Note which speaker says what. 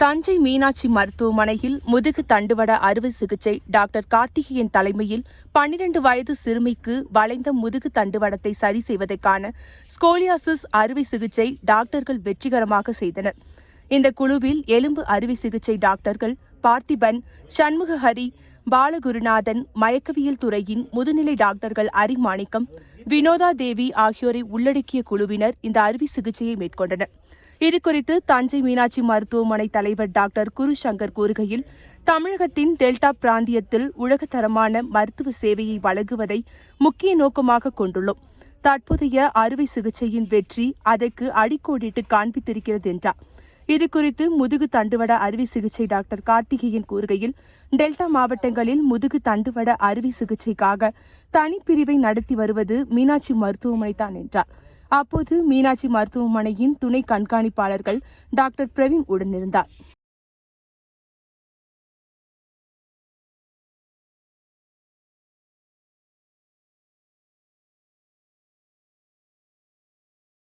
Speaker 1: தஞ்சை மீனாட்சி மருத்துவமனையில் முதுகு தண்டுவட அறுவை சிகிச்சை டாக்டர் கார்த்திகேயன் தலைமையில் பன்னிரண்டு வயது சிறுமிக்கு வளைந்த முதுகு தண்டுவடத்தை சரி செய்வதற்கான ஸ்கோலியாசிஸ் அறுவை சிகிச்சை டாக்டர்கள் வெற்றிகரமாக செய்தனர். இந்த குழுவில் எலும்பு அறுவை சிகிச்சை டாக்டர்கள் பார்த்திபன் சண்முகஹரி பாலகுருநாதன் மயக்கவியல் துறையின் முதுநிலை டாக்டர்கள் அரிமாணிக்கம் வினோதா தேவி ஆகியோரை உள்ளடக்கிய குழுவினர் இந்த அறுவை சிகிச்சையை மேற்கொண்டனர். இதுகுறித்து தஞ்சை மீனாட்சி மருத்துவமனை தலைவர் டாக்டர் குருசங்கர் கூறுகையில் தமிழகத்தின் டெல்டா பிராந்தியத்தில் உலகத்தரமான மருத்துவ சேவையை வழங்குவதை முக்கிய நோக்கமாக கொண்டுள்ளோம். தற்போதைய அறுவை சிகிச்சையின் வெற்றி அதற்கு அடிக்கோடிட்டு காண்பித்திருக்கிறது என்றார். இதுகுறித்து முதுகு தண்டுவட அறுவை சிகிச்சை டாக்டர் கார்த்திகேயன் கூறுகையில் டெல்டா மாவட்டங்களில் முதுகு தண்டுவட அறுவை சிகிச்சைக்காக தனிப்பிரிவை நடத்தி வருவது மீனாட்சி மருத்துவமனை தான் என்றார். அப்போது மீனாட்சி மருத்துவமனையின் துணை கண்காணிப்பாளர்கள் டாக்டர் பிரவீன் உடனிருந்தார்.